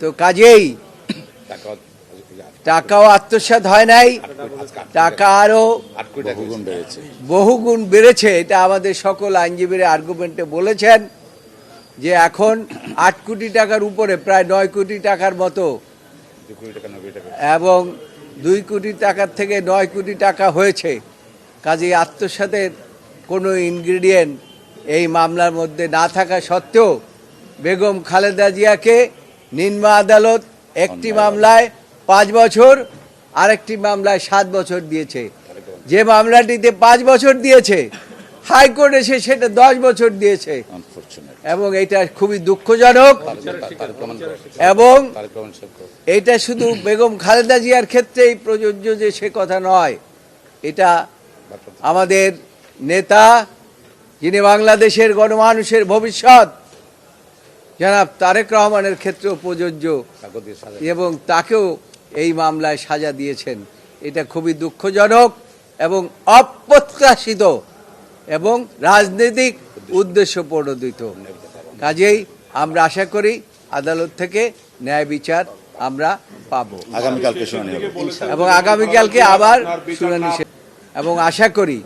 তো কাজেই টাকাও আত্মসাৎ হয় নাই টাকা আরও বহুগুণ বেড়েছে। এটা আমাদের সকল আইনজীবীরা আর্গুমেন্টে বলেছেন যে এখন আট কোটি টাকার উপরে প্রায় নয় কোটি টাকার মতো এবং দুই কোটি টাকার থেকে নয় কোটি টাকা হয়েছে। কাজেই আত্মসাতের কোনো ইনগ্রিডিয়েন্ট এই মামলার মধ্যে না থাকা সত্ত্বেও বেগম খালেদা জিয়াকে নিম্ন আদালত একটি মামলায় পাঁচ বছর আরেকটি মামলায় সাত বছর দিয়েছে। যে মামলাটিতে পাঁচ বছর দিয়েছে হাইকোর্ট এসে সেটা দশ বছর দিয়েছে। এবং এটা খুবই দুঃখজনক। এবং এটা শুধু বেগম খালেদা জিয়ার ক্ষেত্রেই প্রযোজ্য যে সে কথা নয় এটা আমাদের নেতা যিনি বাংলাদেশের গণমানুষের ভবিষ্যৎ জনাব তারেক রহমানের ক্ষেত্রেও প্রযোজ্য এবং তাকেও এই মামলায় সাজা দিয়েছেন। এটা খুবই দুঃখজনক এবং অপ্রত্যাশিত এবং রাজনৈতিক উদ্দেশ্য প্রণোদিত। কাজেই আমরা আশা করি আদালত থেকে ন্যায় বিচার আমরা পাবো। আগামীকালকে শুনানি এবং আগামীকালকে আবার শুনানি। এবং আশা করি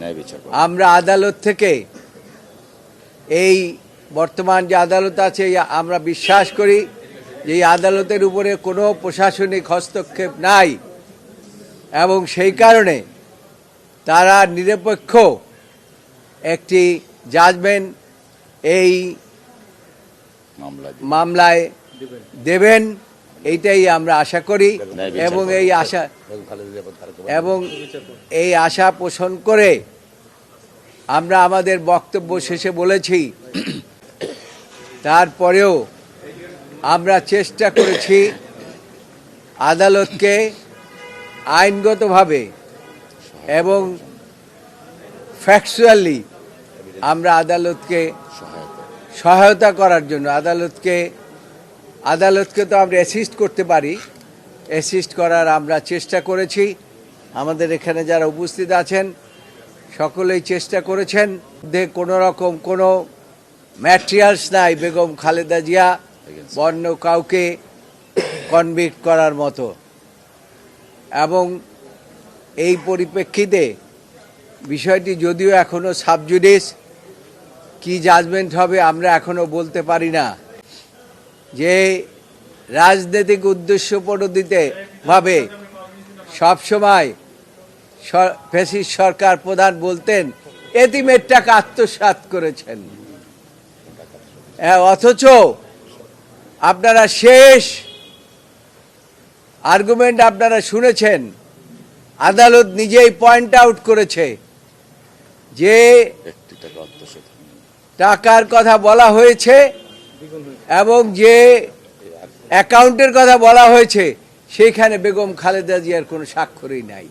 ন্যায় বিচার আমরা আদালত থেকে এই বর্তমান যে আদালত আছে আমরা বিশ্বাস করি যে এই আদালতের উপরে কোনো প্রশাসনিক হস্তক্ষেপ নাই। এবং সেই কারণে তারা নিরপেক্ষ একটি জাজমেন্ট এই মামলায় দেবেন এইটাই আমরা আশা করি। এবং এই আশা। এবং এই আশা পোষণ করে আমরা আমাদের বক্তব্য শেষে বলেছি তারপরেও আমরা চেষ্টা করেছি আদালতকে আইনগতভাবে এবং ফ্যাকচুয়ালি আমরা আদালতকে সহায়তা করার জন্য, আদালতকে আদালতকে তো আমরা অ্যাসিস্ট করতে পারি অ্যাসিস্ট করার আমরা চেষ্টা করেছি। আমাদের এখানে যারা উপস্থিত আছেন, সকলেই চেষ্টা করেছেন। কোনো রকম কোনো ম্যাটেরিয়ালস নাই, বেগম খালেদা জিয়া বন্য কাউকে কনভিক্ট করার মতো। এবং এই পরিপ্রেক্ষিতে বিষয়টি যদিও এখনও সাবজুডিস কি জাজমেন্ট হবে আমরা এখনও বলতে পারি না। যে রাজনৈতিক উদ্দেশ্য প্রণোদিতে ভাবে সবসময় ফেসিস সরকার প্রধান বলতেন এতিমের টাকা আত্মসাৎ করেছেন। অথচ আপনারা শেষ আর্গুমেন্ট আপনারা শুনেছেন আদালত নিজেই পয়েন্ট আউট করেছে যে। টাকার কথা বলা হয়েছে এবং যে অ্যাকাউন্টের কথা বলা হয়েছে সেইখানে বেগম খালেদা জিয়ার কোনো স্বাক্ষরই নাই